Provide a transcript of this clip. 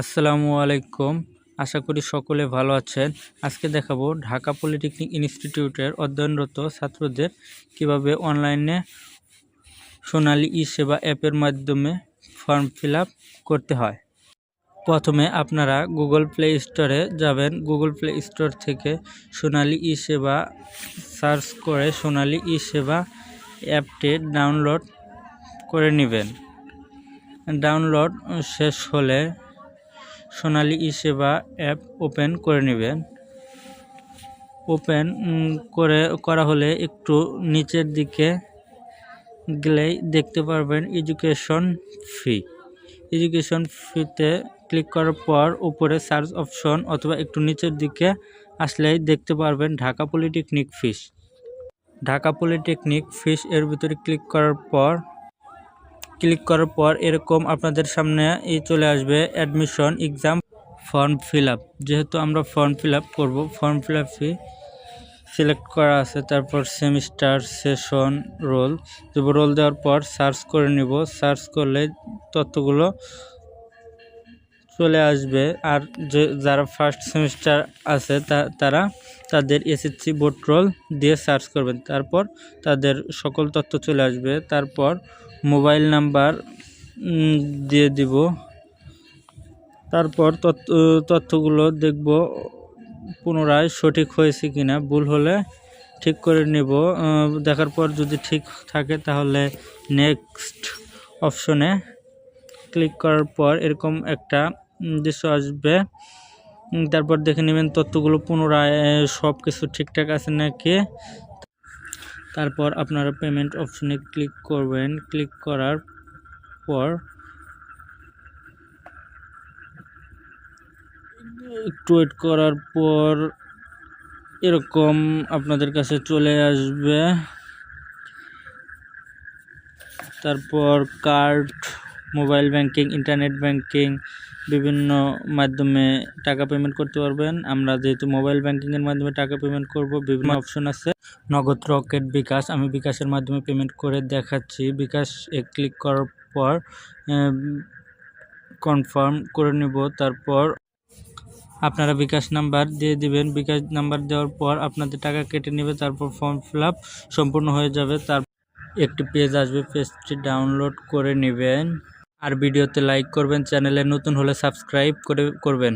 আসসালামু আলাইকুম। আশা করি সকলে ভালো আছেন। আজকে দেখাবো ঢাকা পলিটেকনিক ইনস্টিটিউটের অধ্যয়নরত ছাত্রদের কীভাবে অনলাইনে সোনালি ই সেবা অ্যাপের মাধ্যমে ফর্ম ফিল করতে হয়। প্রথমে আপনারা গুগল প্লে স্টোরে যাবেন। গুগল প্লে স্টোর থেকে সোনালি ই সেবা সার্চ করে সোনালি ই সেবা অ্যাপটি ডাউনলোড করে নেবেন। ডাউনলোড শেষ হলে সোনালী ই সেবা অ্যাপ ওপেন করে নেবেন। ওপেন করে, করা হলে একটু নিচের দিকে গেলেই দেখতে পারবেন এডুকেশন ফি। এডুকেশন ফিতে ক্লিক করার পর উপরে সার্চ অপশন অথবা একটু নিচের দিকে আসলেই দেখতে পারবেন Dhaka polytechnic fees. Dhaka polytechnic fees এর ভিতরে ক্লিক করার পর ক্লিক করার পর এরকম আপনাদের সামনে এই চলে আসবে admission exam form fill up যেহেতু আমরা ফর্ম ফিল আপ করব form fill up fee select করা আছে, তারপর সেমিস্টার সেশন রোল দেব রোল দেওয়ার পর সার্চ করে নিব। সার্চ করলে তথ্যগুলো চলে আসবে। আর যে, যারা ফার্স্ট সেমিস্টার আছে তারা তাদের এসএসসি বোর্ড রোল দিয়ে সার্চ করবেন। তারপর তাদের সকল তথ্য চলে আসবে। তারপর মোবাইল নাম্বার দিয়ে দিব। তারপর তথ্য, তথ্যগুলো দেখব পুনরায় সঠিক হয়েছে কিনা। ভুল হলে ঠিক করে নেব। দেখার পর যদি ঠিক থাকে তাহলে নেক্সট অপশনে ক্লিক করার পর এরকম একটা দৃশ্য আসবে। তারপর দেখে নেবেন তথ্যগুলো পুনরায় সব কিছু ঠিকঠাক আছে নাকি। তারপর আপনারা পেমেন্ট অপশনে ক্লিক করবেন। ক্লিক করার পর একটু ওয়েট করার পর এরকম আপনাদের কাছে চলে আসবে। তারপর card mobile banking internet banking বিভিন্ন মাধ্যমে টাকা পেমেন্ট করতে পারবেন। আমরা যেহেতু মোবাইল ব্যাংকিংয়ের মাধ্যমে টাকা পেমেন্ট করব, বিভিন্ন অপশন আছে। নগদ রকেট বিকাশ, আমি বিকাশের মাধ্যমে পেমেন্ট করে দেখাচ্ছি। বিকাশ এ ক্লিক করার পর কনফার্ম করে নেব। তারপর আপনারা বিকাশ নাম্বার দিয়ে দিবেন। বিকাশ নাম্বার দেওয়ার পর আপনাদের টাকা কেটে নেবে, তারপর ফর্ম ফিল সম্পূর্ণ হয়ে যাবে। তার একটি পেজ আসবে পেজটি ডাউনলোড করে নেবেন। আর ভিডিওতে লাইক করবেন চ্যানেলে নতুন হলে সাবস্ক্রাইব করে করবেন।